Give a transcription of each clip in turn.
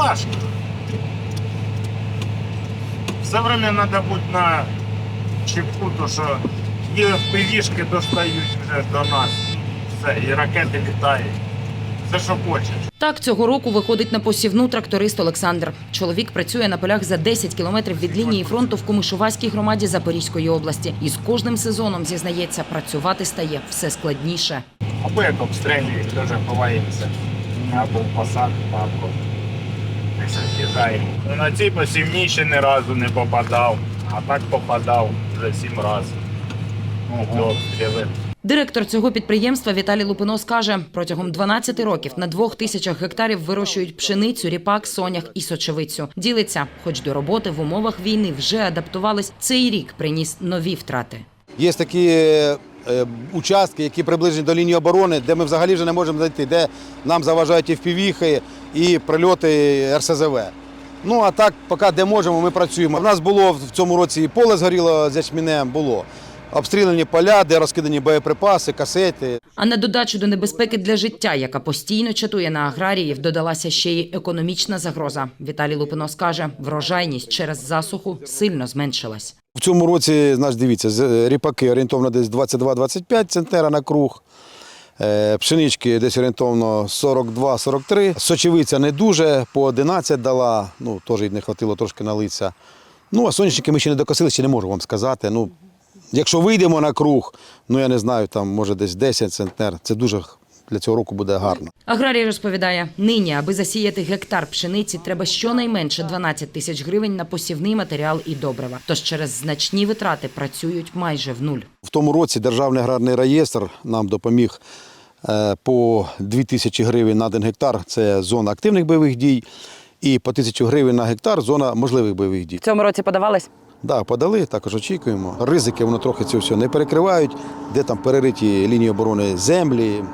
важко. Все время треба бути на чеку, то що є пивішки достають вже до нас. Все, і ракети літають. Все, що хочеш. Так цього року виходить на посівну тракторист Олександр. Чоловік працює на полях за 10 кілометрів від лінії фронту в Комишувацькій громаді Запорізької області. І з кожним сезоном зізнається, працювати стає все складніше. Або як обстрілюють, теж ховаємося. Або в посадку, або від'їжджаємо. Ну, На цій посівній ще ні разу не попадав, а так попадав вже сім разів. До обстріли. Директор цього підприємства Віталій Лупинос каже, протягом 12 років на двох тисячах гектарів вирощують пшеницю, ріпак, сонях і сочевицю. Ділиться, хоч до роботи в умовах війни вже адаптувались. Цей рік приніс нові втрати. Є такі е, участки, які приближені до лінії оборони, де ми взагалі вже не можемо зайти, де нам заважають і впівіхи, і прильоти РСЗВ. Ну а так, поки де можемо, ми працюємо. У нас було в цьому році і поле згоріло з ячмінем, було обстріляні поля, де розкидані боєприпаси, касети. А на додачу до небезпеки для життя, яка постійно чатує на аграріїв, додалася ще й економічна загроза. Віталій Лупинос каже, врожайність через засуху сильно зменшилась. В цьому році, знаєш, дивіться, ріпаки орієнтовно десь 22-25 центнера на круг. Е, Пшенички десь орієнтовно 42-43. Сочевиця не дуже, по 11 дала, ну теж не хватило трошки налитися. Ну, а соняшники ми ще не докосили, ще не можу вам сказати. Ну, якщо вийдемо на круг, ну я не знаю, там може десь 10 центнер, це дуже для цього року буде гарно. Аграрій розповідає, нині, аби засіяти гектар пшениці, треба щонайменше 12 тисяч гривень на посівний матеріал і добрива. Тож через значні витрати працюють майже в нуль. В тому році Державний аграрний реєстр нам допоміг по 2 тисячі гривень на один гектар. Це зона активних бойових дій, і по тисячу гривень на гектар зона можливих бойових дій. В цьому році подавались? Да, подали, також очікуємо. Ризики воно трохи це все не перекривають, де там перериті лінії оборони землі,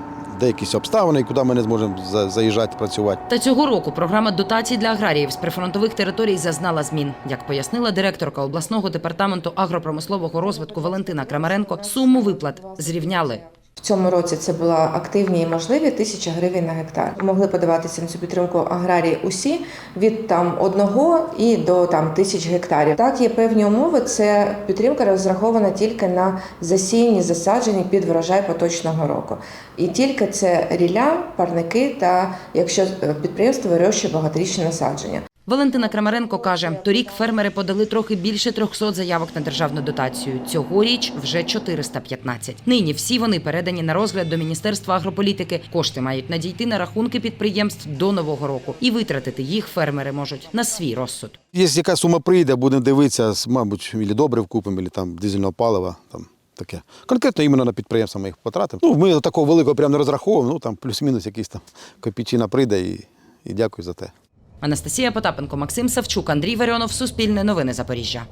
де якісь обставини, куди ми не зможемо за- заїжджати працювати. Та цього року програма дотацій для аграріїв з прифронтових територій зазнала змін. Як пояснила директорка обласного департаменту агропромислового розвитку Валентина Крамаренко, суму виплат зрівняли. В цьому році це була активні і можливі тисяча гривень на гектар. Могли подаватися на цю підтримку аграрії усі від там одного і до там тисяч гектарів. Так є певні умови. Це підтримка розрахована тільки на засіяні засаджені під врожай поточного року. І тільки це рілля, парники та якщо е, підприємство вирощує багаторічні насадження. Валентина Крамаренко каже, торік фермери подали трохи більше 300 заявок на державну дотацію. Цьогоріч вже 415. Нині всі вони передані на розгляд до Міністерства агрополітики. Кошти мають надійти на рахунки підприємств до нового року, і витратити їх фермери можуть на свій розсуд. Якщо яка сума прийде, будемо дивитися, мабуть, ілі добрив купимо, або там дизельного палива. Там. Таке. Конкретно іменно на підприємства ми їх потратимо. Ну, ми такого великого прямо не розраховуємо, ну там плюс-мінус якийсь там копійчина прийде і, і дякую за те. Анастасія Потапенко, Максим Савчук, Андрій Варіонов, Суспільне новини Запоріжжя.